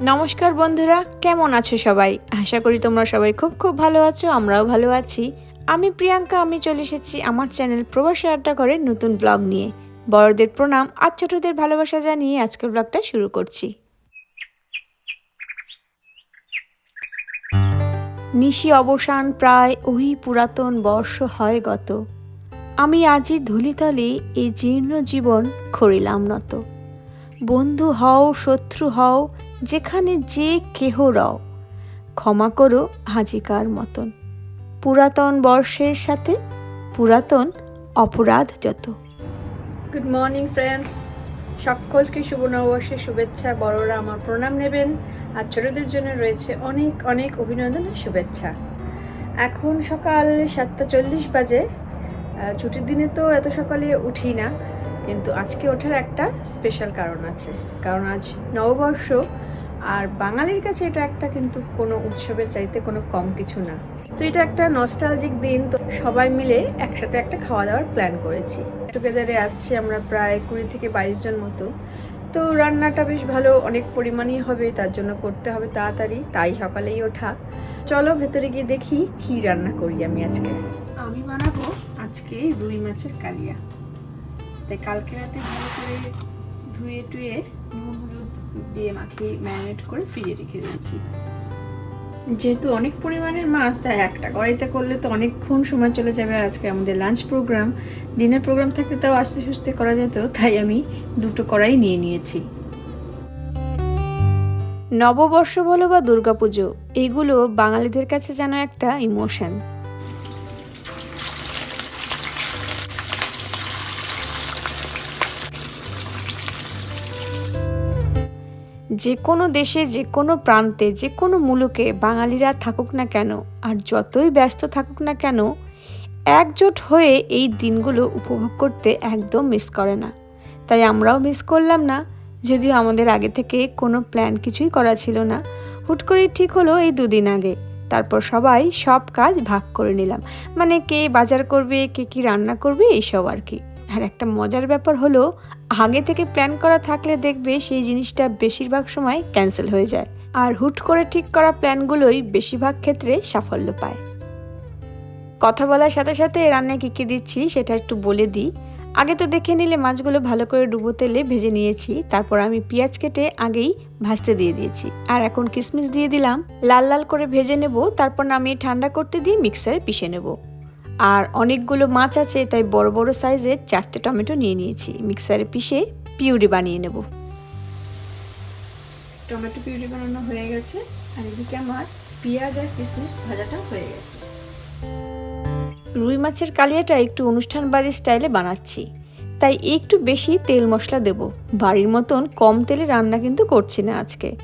নমস্কার বন্ধুরা, কেমন আছো সবাই? আশা করি তোমরা সবাই খুব খুব ভালো আছো, আমরাও ভালো আছি। আমি প্রিয়াঙ্কা, আমি চলে এসেছি আমার চ্যানেল প্রবাসী আড্ডা ঘরের নতুন ব্লগ নিয়ে। বড়দের প্রণাম আর ছোটদের ভালোবাসা জানিয়ে আজকের ব্লগটা শুরু করছি। নিশি অবসান প্রায় ওই পুরাতন বর্ষ হয় গত। আমি আজই ধুলিতলে এই জীর্ণ জীবন খড়িলাম নত। বন্ধু হও, শত্রু হও যেখানে যে কেহ রও, ক্ষমা করো হাজিকার মতন। পুরাতন বর্ষের সাথে পুরাতন অপরাধ যত। গুড মর্নিং ফ্রেন্ডস সকলকে শুভ নববর্ষের শুভেচ্ছা। বড়রা আমার প্রণাম নেবেন। আর ছোটদের জন্য রয়েছে অনেক অনেক অভিনন্দন শুভেচ্ছা। এখন সকাল সাতটা চল্লিশ বাজে। ছুটির দিনে তো এত সকালে উঠি না, কিন্তু আজকে ওঠার একটা স্পেশাল কারণ আছে। কারণ আজ নববর্ষ আর বাঙালির কাছে এটা একটা কিন্তু কোনো উৎসবের চাইতে কোনো কম কিছু না। তো এটা একটা নস্টালজিক দিন, তো সবাই মিলে একসাথে একটা খাওয়া দাওয়ার প্ল্যান করেছি। টুগেদারে আসছি আমরা প্রায় কুড়ি থেকে বাইশ জন মতো। তো রান্নাটা বেশ ভালো, অনেক পরিমাণই হবে, তার জন্য করতে হবে তাড়াতাড়ি, তাই সকালেই ওঠা। চলো ভেতরে গিয়ে দেখি কি রান্না করি আমি আজকে। আমি বানাবো আজকে রুই মাছের কালিয়া। তাই কালকে রাতে ভালো করে ধুয়ে টুয়ে নুন দিয়ে মাখিয়ে ম্যারিনেট করে ফ্রিজে রেখে দিয়েছি। যেহেতু অনেক পরিমাণের মাছ, তাই একটা কড়াইতে করলে তো অনেকক্ষণ সময় চলে যাবে। আর আজকে আমাদের লাঞ্চ প্রোগ্রাম ডিনার প্রোগ্রাম থাকলে তাও আস্তে সুস্তে করা যেত, তাই আমি দুটো কড়াই নিয়ে নিয়েছি। নববর্ষ বলো বা দুর্গাপুজো এইগুলো বাঙালিদের কাছে যেন একটা ইমোশন যে কোনো দেশে, যে কোনো প্রান্তে, যে কোনো মুলুকে বাঙালিরা থাকুক না কেন, আর যতই ব্যস্ত থাকুক না কেন, একজোট হয়ে এই দিনগুলো উপভোগ করতে একদম মিস করে না। তাই আমরাও মিস করলাম না, যদিও আমাদের আগে থেকে কোনো প্ল্যান কিছুই করা ছিল না। হুট করেই ঠিক হলো এই দুদিন আগে। তারপর সবাই সব কাজ ভাগ করে নিলাম। মানে কে বাজার করবে, কে কি রান্না করবে, এইসব আর কি। আর একটা মজার ব্যাপার হলো আগে থেকে প্ল্যান করা থাকলে দেখবে সেই জিনিসটা বেশিরভাগ সময় ক্যান্সেল হয়ে যায়। আর হুট করে ঠিক করা প্ল্যানগুলোই বেশিরভাগ ক্ষেত্রে সাফল্য পায়। কথা বলার সাথে সাথে রান্নায় কী কী দিচ্ছি সেটা একটু বলে দিই। আগে তো দেখে নিলে মাছগুলো ভালো করে ডুবো তেলে ভেজে নিয়েছি, তারপর আমি পেঁয়াজ কেটে আগেই ভাজতে দিয়ে দিয়েছি। আর এখন কিশমিশ দিয়ে দিলাম। লাল লাল করে ভেজে নেব, তারপর নামিয়ে ঠান্ডা করতে দিয়ে মিক্সারে পিষে নেব। আর অনেকগুলো মাছ আছে তাই বড় বড় সাইজের চারটে টমেটো নিয়ে নিয়েছি। মিক্সারে পিষে পিউরি বানিয়ে নেব। টমেটো পিউরি বানানো হয়ে গেছে আর এদিকে আমার পেঁয়াজ আর কিশমিশ ভাজাটা হয়ে গেছে। রুই মাছের কালিয়াটা একটু অনুষ্ঠান বাড়ির স্টাইলে বানাচ্ছি তাই একটু বেশি তেল মশলা দেব। বাড়ির মতন কম তেলে রান্না কিন্তু করছি না আজকে।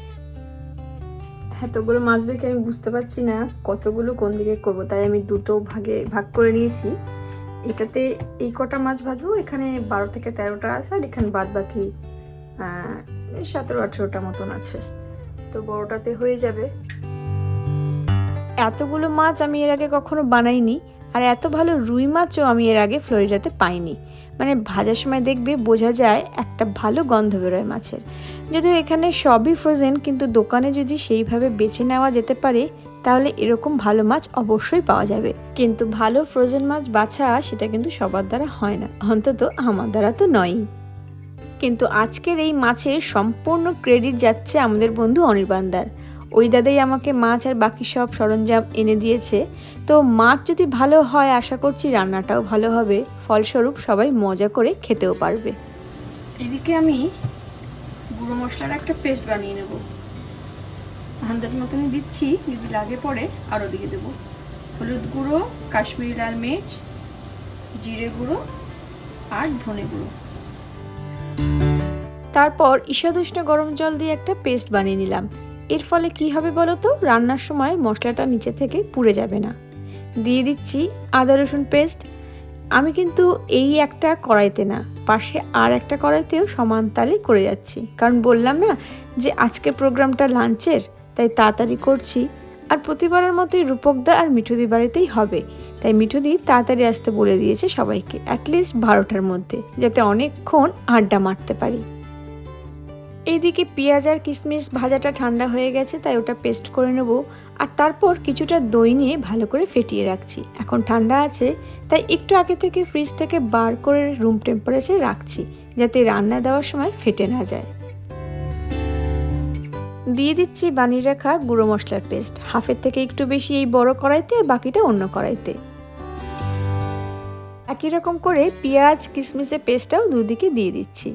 এতগুলো মাছ দেখে আমি বুঝতে পারছি না কতগুলো কোন দিকে করব। তাই আমি দুটো ভাগে ভাগ করে নিয়েছি। এটাতে এই কটা মাছ ভাজবো, এখানে বারো থেকে তেরোটা আছে আর এখানে বাদ বাকি সতেরো, আঠেরোটা মতন আছে। তো বড়টাতে হয়ে যাবে। এতগুলো মাছ আমি এর আগে কখনো বানাইনি আর এত ভালো রুই মাছও আমি এর আগে ফ্লোরিডাতে পাইনি। মানে ভাজার সময় দেখবে বোঝা যায় একটা ভালো গন্ধ বেরোয় মাছের। যদিও এখানে সবই ফ্রোজেন কিন্তু দোকানে যদি সেইভাবে বেছে নেওয়া যেতে পারে, তাহলে এরকম ভালো মাছ অবশ্যই পাওয়া যাবে। কিন্তু ভালো ফ্রোজেন মাছ বাছা সেটা কিন্তু সবার দ্বারা হয় না, অন্তত আমার দ্বারা তো নয়ই। কিন্তু আজকের এই মাছের সম্পূর্ণ ক্রেডিট যাচ্ছে আমাদের বন্ধু অনির্বাণদার ওই দাদাই আমাকে মাছ আর বাকি সব সরঞ্জাম এনে দিয়েছে। তো মাছ যদি ভালো হয়, আশা করছি রান্নাটাও ভালো হবে। ফলস্বরূপ সবাই মজা করে খেতেও পারবে। এদিকে আমি গুঁড়ো মশলার একটা পেস্ট বানিয়ে নেব। আন্দাজ মতনই দিচ্ছি যদি লাগে পরে আরও দিয়ে দেবো। হলুদ গুঁড়ো কাশ্মীরি লাল মির্চ জিরে গুঁড়ো আর ধনে গুঁড়ো। তারপর ঈষদুষ্ণ গরম জল দিয়ে একটা পেস্ট বানিয়ে নিলাম। এর ফলে কি হবে বলো তো? রান্নার সময় মশলাটা নিচে থেকে পুড়ে যাবে না। দিয়ে দিচ্ছি আদা রসুন পেস্ট আমি কিন্তু এই একটা কড়াইতে না, পাশে আর একটা কড়াইতেও সমান তালে করে যাচ্ছি। কারণ বললাম না যে আজকে প্রোগ্রামটা লাঞ্চের, তাই তাড়াতাড়ি করছি। আর প্রতিবারের মতোই রূপকদা আর মিঠুদি বাড়িতেই হবে, তাই মিঠুদি তাড়াতাড়ি আসতে বলে দিয়েছে সবাইকে অ্যাটলিস্ট বারোটার মধ্যে, যাতে অনেকক্ষণ আড্ডা মারতে পারি। এইদিকে পেঁয়াজ আর কিশমিশ ভাজাটা ঠান্ডা হয়ে গেছে, তাই ওটা পেস্ট করে নেব। আর তারপর কিছুটা দই নিয়ে ভালো করে ফেটিয়ে রাখছি। এখন ঠান্ডা আছে, তাই একটু আগে থেকে ফ্রিজ থেকে বার করে রুম টেম্পারেচারে রাখছি, যাতে রান্না দেওয়ার সময় ফেটে না যায়। দিয়ে দিচ্ছি বানিয়ে রাখা গুঁড়ো মশলার পেস্ট, হাফের থেকে একটু বেশি এই বড় কড়াইতে আর বাকিটা অন্য কড়াইতে। একই রকম করে পেঁয়াজ, কিশমিশের পেস্টটাও দুদিকে দিয়ে দিচ্ছি।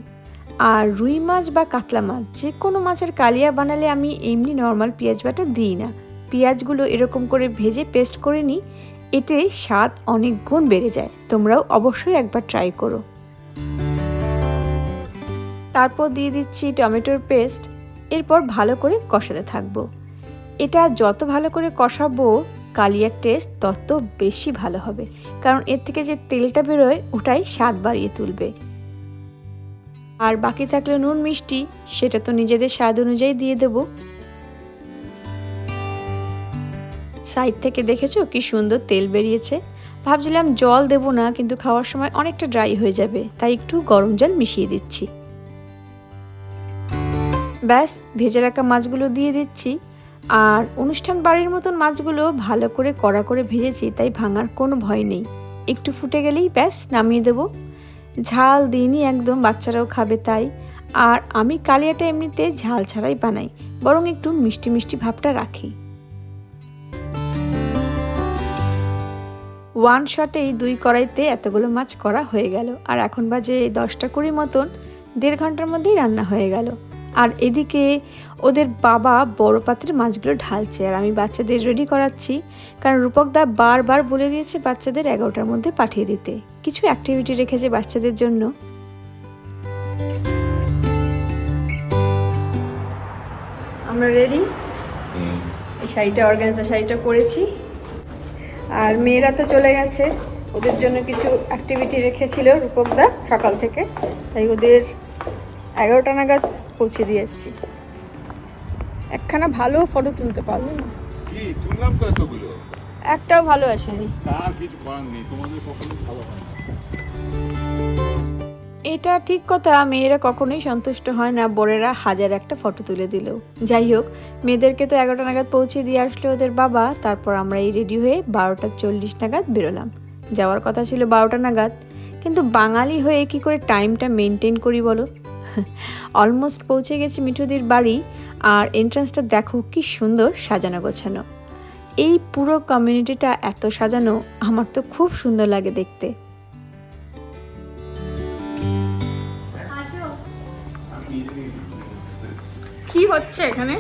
আর রুই মাছ বা কাতলা মাছ, যে কোনো মাছের কালিয়া বানালে আমি এমনি নর্মাল পেঁয়াজ বাটা দিই না। পেঁয়াজগুলো এরকম করে ভেজে পেস্ট করে নিই, এতে স্বাদ অনেক গুণ বেড়ে যায়। তোমরাও অবশ্যই একবার ট্রাই করো। তারপর দিয়ে দিচ্ছি টমেটোর পেস্ট এরপর ভালো করে কষাতে থাকব। এটা যত ভালো করে কষাবো, কালিয়ার টেস্ট তত বেশি ভালো হবে, কারণ এর থেকে যে তেলটা বেরোয়, ওটাই স্বাদ বাড়িয়ে তুলবে। আর বাকি থাকলে নুন, মিষ্টি, সেটা তো নিজেদের স্বাদ অনুযায়ী দিয়ে দেব। সাইড থেকে দেখেছ কি সুন্দর তেল বেরিয়েছে? ভাবছিলাম জল দেব না, কিন্তু খাওয়ার সময় অনেকটা ড্রাই হয়ে যাবে, তাই একটু গরম জল মিশিয়ে দিচ্ছি। ব্যাস, ভেজে রাখা মাছগুলো দিয়ে দিচ্ছি। আর অনুষ্ঠান বাড়ির মতন মাছগুলো ভালো করে কড়া করে ভেজেছি, তাই ভাঙার কোনো ভয় নেই। একটু ফুটে গেলেই ব্যাস, নামিয়ে দেবো। ঝাল দিইনি একদম, বাচ্চারাও খাবে তাই। আর আমি কালিয়াটা এমনিতে ঝাল ছাড়াই বানাই, বরং একটু মিষ্টি মিষ্টি ভাবটা রাখি। ওয়ান শটেই দুই কড়াইতে এতগুলো মাছ করা হয়ে গেল, আর এখন বাজে দশটা কুড়ি মতন, দেড় ঘণ্টার মধ্যেই রান্না হয়ে গেল। আর এদিকে ওদের বাবা বড় পাত্রে মাছগুলো ঢালছে, আর আমি বাচ্চাদের রেডি করাচ্ছি, কারণ রূপক দা বারবার বলে দিয়েছে বাচ্চাদের এগারোটার মধ্যে পাঠিয়ে দিতে। কিছু অ্যাক্টিভিটি রেখেছে বাচ্চাদের জন্য। আমরা রেডি এই শাড়িটা অর্গানজা শাড়িটা পরেছি। আর মেয়েরা তো চলে গেছে। ওদের জন্য কিছু অ্যাক্টিভিটি রেখেছিল রূপকদা সকাল থেকে। তাই ওদের এগারোটা নাগাদ পৌঁছে দিয়ে এসেছি। একখানা ভালো ফটো তুলতে পারল না? একটাও ভালো আসেনি। তার কিছু করার নেই। তোমাদের কখনো ভালো হয় এটা ঠিক কথা, মেয়েরা কখনোই সন্তুষ্ট হয় না। বড়েরা হাজার একটা ফটো তুলে দিলেও যাই হোক, মেয়েদেরকে তো এগারোটা নাগাদ পৌঁছে দিয়ে আসলো ওদের বাবা। তারপর আমরা এই রেডি হয়ে বারোটা চল্লিশ নাগাদ বেরোলাম। যাওয়ার কথা ছিল বারোটা নাগাদ। কিন্তু বাঙালি হয়ে কি করে টাইমটা মেনটেন করি বলো? অলমোস্ট পৌঁছে গেছি মিঠুদির বাড়ি। আর এন্ট্রান্সটা দেখো কি সুন্দর সাজানো গোছানো। এই পুরো কমিউনিটিটা এত সাজানো, আমার তো খুব সুন্দর লাগে দেখতে। কি হচ্ছে এখানে.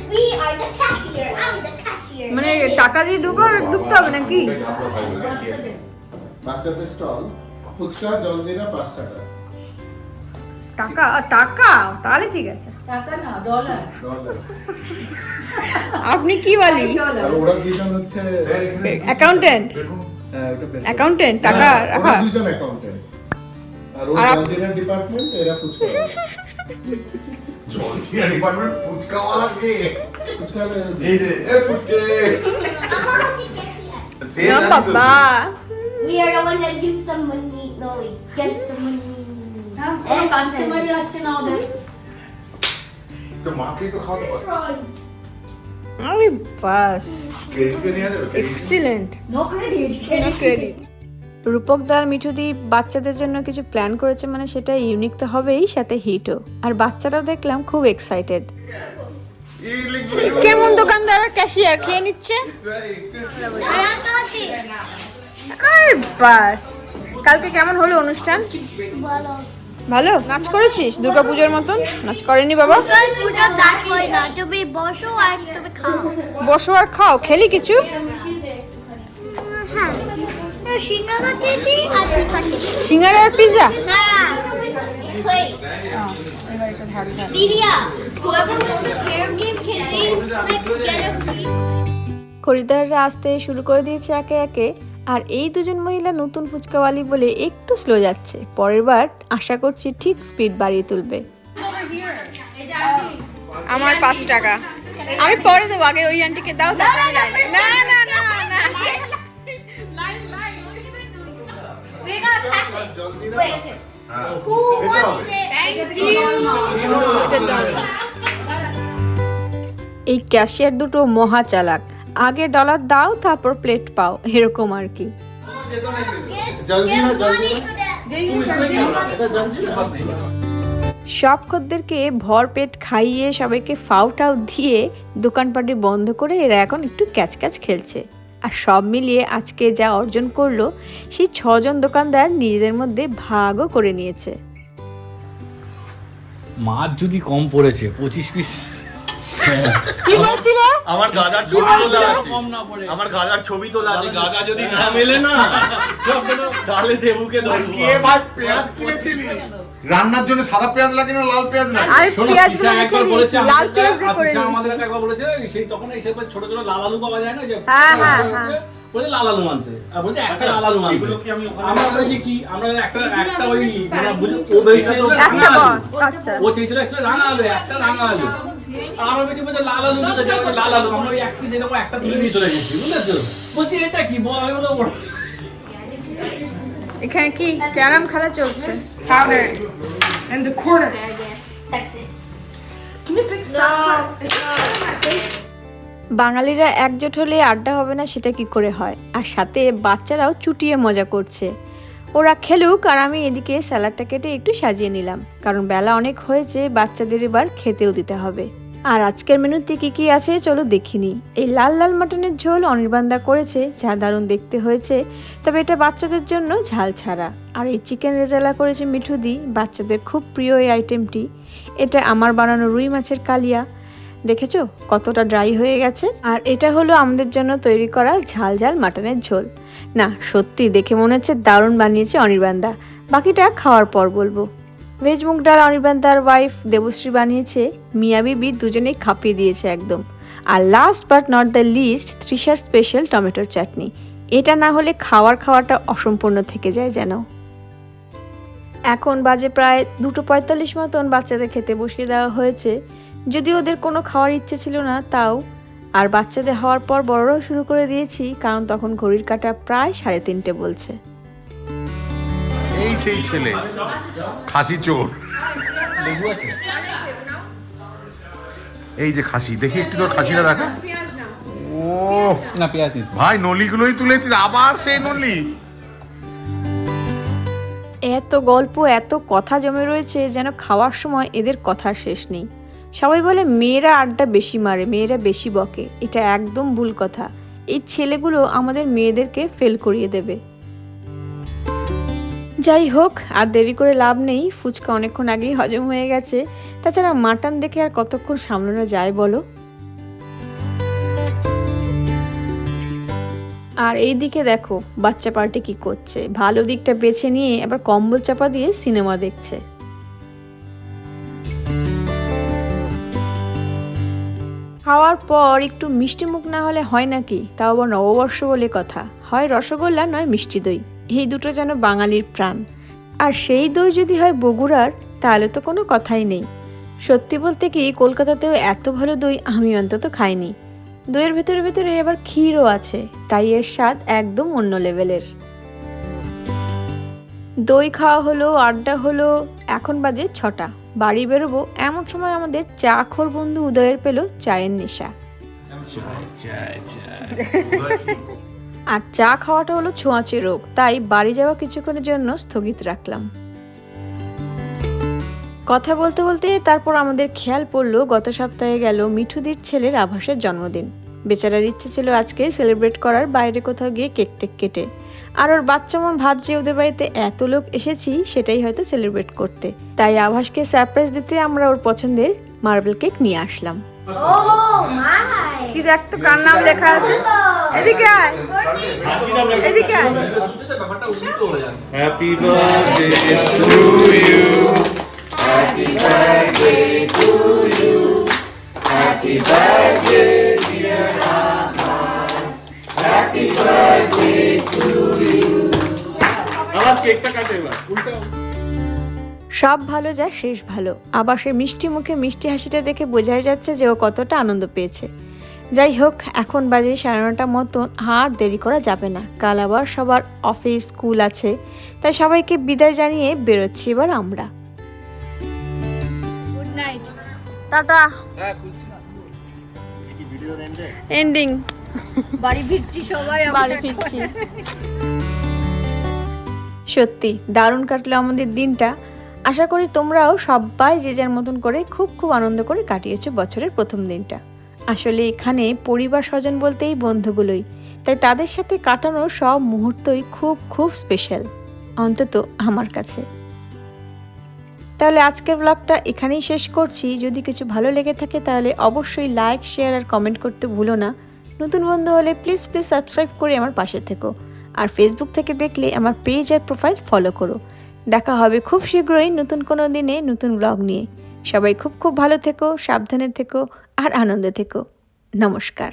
মানে টাকা দিয়ে ঢুকো ঢুকতে হবে নাকি? বাচ্চাদের স্টল ফুচকা জলজিরা পাঁচ টাকা। টাকা টাকা? তাহলে ঠিক আছে। টাকা না ডলার ডলার আপনি কি বলি? আর ওরা দুজন হচ্ছে অ্যাকাউন্টেন্ট হ্যাঁ। অ্যাকাউন্টেন্ট টাকা হ্যাঁ, রাখা। দুজন অ্যাকাউন্টেন্ট আর ও আর আপ- জলজিরা ডিপার্টমেন্ট এরা ফুচকা জলজিরা ডিপার্টমেন্ট ফুচকাওয়ালা কে ফুচকা এই যে এ ফুচকে। সে না জানি তো। বাবা We are the one that gives the money. No, wait. Gets the money. কোনো কাস্টমারই আসছে না ওদের। তো মাকেই তো খাওয়াতে পারে আরে বাস। ক্রেডিটে নিয়ে যাবে credit? Excellent no credit credit রূপকদার মিঠুদি বাচ্চাদের জন্য কিছু প্ল্যান করেছে মানে সেটা ইউনিক তো হবেই সাথে হিটও আর বাচ্চারাও দেখলাম খুব এক্সাইটেড কেমন দোকানদার? ক্যাশিয়ার খেয়ে নিচ্ছে. আরে বাস। কালকে কেমন হলো অনুষ্ঠান? ভালো। নাচ করেছিস? দুর্গা পুজোর মতন? নাচ করেনি বাবা. বসো আর খাও। খেলি কিছু? Get a free? খরিদ্দাররা আসতে শুরু করে দিয়েছে একে একে আর এই দুজন মহিলা নতুন ফুচকাওয়ালি বলে একটু স্লো যাচ্ছে। পরের বার আশা করছি ঠিক স্পিড বাড়িয়ে তুলবে। আমার পাঁচ টাকা। আমি পরে দেবো আগে ওই আন্টিকে দাও। না না না এই ক্যাশিয়ার দুটো মহা চালাক। আগে ডলার দাও, তারপর প্লেট পাও, এরকম আর কি। সব খদ্দেরকে ভর পেট খাইয়ে সবাইকে ফাউ টাউ দিয়ে দোকানপাটি বন্ধ করে এরা এখন একটু ক্যাচ ক্যাচ খেলছে। আর সব মিলিয়ে আজকে যা অর্জন করল, সেই ছজন দোকানদার নিজেদের মধ্যে ভাগও করে নিয়েছে। মাছ যদি কম পড়েছে, পঁচিশ পিস কি বলছিলে আমার গাদার ছবি তোলা আছে। কম না পড়ে আমার গাদার ছবি তোলা আছে। গাদা যদি না মেলে না? তাহলে দেবুকে কে ভাই পেঁয়াজ কিনেছিলি? রান্নার জন্য সাদা পেঁয়াজ লাগে না লাল পেঁয়াজ লাগে? আর পেঁয়াজ বলেছে লাল আমাদের পেঁয়াজ দিয়ে করে দিয়েছি। আমাদের একবার বলেছে সেই তখন এই ছোট ছোট লাল আলু পাওয়া যায় না যে হ্যাঁ, হ্যাঁ, হ্যাঁ। বলে লাল আলু আনতে। আর বলছে একটা লাল আলু আনতে। এগুলো কি আমি আমরা বলেছি কি আমরা একটা একটা ওই মানে বুঝে ও রাঙা আলু। আচ্ছা। ও চেয়েছিল একটা রাঙা আলু একটা রাঙা আলু। আমরা বলছি বলছে লাল আলু নিতে যাব লাল আলু। আমরা এক পিস এরকম একটা তুলে নিয়ে গেছি বুঝেছ বলছি এটা কি? বল আমি বললাম এখানে কি? ক্যারাম খেলা চলছে। Powder and the quarter. That's it. Can you pick No, it's not. বাঙালিরা একজোট হলে আড্ডা হবে না সেটা কি করে হয়? আর সাথে বাচ্চারাও চুটিয়ে মজা করছে। ওরা খেলুক আর আমি এদিকে স্যালাডটা কেটে একটু সাজিয়ে নিলাম, কারণ বেলা অনেক হয়েছে, বাচ্চাদের এবার খেতেও দিতে হবে। আর আজকের মেনুতে কি কি আছে চলো দেখিনি এই লাল লাল মাটনের ঝোল অনির্বাণদা করেছে, যা দারুণ দেখতে হয়েছে, তবে এটা বাচ্চাদের জন্য ঝাল ছাড়া। আর এই চিকেন রেজালা করেছে মিঠুদি বাচ্চাদের খুব প্রিয় এই আইটেমটি। এটা আমার বানানো রুই মাছের কালিয়া। দেখেছ? কতটা ড্রাই হয়ে গেছে। আর এটা হলো আমাদের জন্য তৈরি করা ঝাল ঝাল মাটনের ঝোল। না, সত্যি, দেখে মনে হচ্ছে দারুণ বানিয়েছে অনির্বাণদা। বাকিটা খাওয়ার পর বলব। ভেজ মুগ ডাল, অনির্বাণদার ওয়াইফ দেবশ্রী বানিয়েছে। মিয়া বিবি দুজনেই খাপিয়ে দিয়েছে একদম। আর last but not the least তৃষার special টমেটোর চাটনি। এটা না হলে খাওয়ার খাওয়াটা অসম্পূর্ণ থেকে যায় যেন। এখন বাজে প্রায় দুটো পঁয়তাল্লিশ মতন বাচ্চাদের খেতে বসিয়ে দেওয়া হয়েছে। যদি ওদের কোনো খাওয়ার ইচ্ছে ছিল না, তাও আর বাচ্চাদের হওয়ার পর বড়রাও শুরু করে দিয়েছি কারণ তখন ঘড়ির কাটা প্রায় সাড়ে তিনটে বলছে। এই সেই ছেলে খাসি চোর। এই যে খাসি দেখি একটু তোর খাসিটা দেখা। ও না পেঁয়াজ ভাই নলিগুলোই তুলেছিস আবার সেই নলি। এত গল্প এত কথা জমে রয়েছে যেন খাওয়ার সময় এদের কথা শেষ নেই। সবাই বলে মেয়েরা আড্ডা বেশি মারে, মেয়েরা বেশি বকে। এটা একদম ভুল কথা। এই ছেলেগুলো আমাদের মেয়েদেরকে ফেল করিয়ে দেবে। যাই হোক, আর দেরি করে লাভ নেই। ফুচকা অনেকক্ষণ আগেই হজম হয়ে গেছে। তাছাড়া মাটন দেখে আর কতক্ষণ সামলানো যায় বলো? আর এই দিকে দেখো, বাচ্চা পার্টি কি করছে। ভালো দিকটা বেছে নিয়ে আবার কম্বল চাপা দিয়ে সিনেমা দেখছে। খাওয়ার পর একটু মিষ্টি মুখ না হলে হয় নাকি? তাও আবার নববর্ষ বলে কথা। হয় রসগোল্লা, নয় মিষ্টি দই। এই দুটো যেন বাঙালির প্রাণ। আর সেই দই যদি হয় বগুড়ার, তাহলে তো কোনো কথাই নেই। সত্যি বলতে কি, কলকাতাতেও এত ভালো দই আমি অন্তত খাইনি। দইয়ের ভেতরে ভেতরে এবার ক্ষীরও আছে। তাই এর স্বাদ একদম অন্য লেভেলের। দই খাওয়া হলো, আড্ডা হলো, এখন বাজে ছটা। বাড়ি বেরোবো, এমন সময় আমাদের চা খোর বন্ধু উদয়ের পেল চায়ের নেশা। আর চা খাওয়াটা হলো ছোঁয়াচে রোগ, তাই বাড়ি যাওয়া কিছুক্ষণের জন্য স্থগিত রাখলাম। কথা বলতে বলতে তারপর আমাদের খেয়াল পড়ল, গত সপ্তাহে গেল মিঠুদির ছেলের আভাসের জন্মদিন। বেচারার ইচ্ছে ছিল আজকে সেলিব্রেট করার, বাইরে কোথাও গিয়ে কেক টেক কেটে। আর ওর বাচ্চা মন ভাবছে ওদের বাড়িতে এত লোক এসেছি সেটাই হয়তো সেলিব্রেট করতে। তাই আভাসকে সারপ্রাইজ দিতে আমরা ওর পছন্দের মার্বেল কেক নিয়ে আসলাম! কি দেখ তো কার নাম লেখা আছে? এদিকে আয়। এদিকে আয়। ব্যাপারটা উন্নত হয়ে যাবে হ্যাপি বার্থডে টু ইউ কেকটা কাটে এবার উল্টা। সব ভালো যা শেষ ভালো। আবার সে মিষ্টি মুখে মিষ্টি হাসিটা দেখে বোঝাই যাচ্ছে যে ও কতটা আনন্দ পেয়েছে। যাই হোক এখন বাজে সাড়ে নটার মতন আর দেরি করা যাবে না। কাল আবার সবার অফিস স্কুল আছে তাই সবাইকে বিদায় জানিয়ে বেরোচ্ছি এবার আমরা। টাটা। এন্ডিং বাড়ি ফিরছি সবাই বাড়ি ফিরছি। সত্যি দারুণ কাটলো আমাদের দিনটা। আশা করি তোমরাও সবাই যে যার মতন করে খুব খুব আনন্দ করে কাটিয়েছো বছরের প্রথম দিনটা। আসলে এখানে পরিবার স্বজন বলতেই বন্ধুগুলোই। তাই তাদের সাথে কাটানো সব মুহূর্তই খুব খুব স্পেশাল অন্তত আমার কাছে। তাহলে আজকের ব্লগটা এখানেই শেষ করছি। যদি কিছু ভালো লেগে থাকে তাহলে অবশ্যই লাইক শেয়ার আর কমেন্ট করতে ভুলো না। নতুন বন্ধু হলে প্লিজ প্লিজ সাবস্ক্রাইব করে আমার পাশে থেকো। আর ফেসবুক থেকে দেখলে আমার পেজ আর প্রোফাইল ফলো করো। দেখা হবে খুব শীঘ্রই নতুন কোনো দিনে নতুন ব্লগ নিয়ে। সবাই খুব খুব ভালো থেকো, সাবধানে থেকো, আর আনন্দে থেকো। নমস্কার।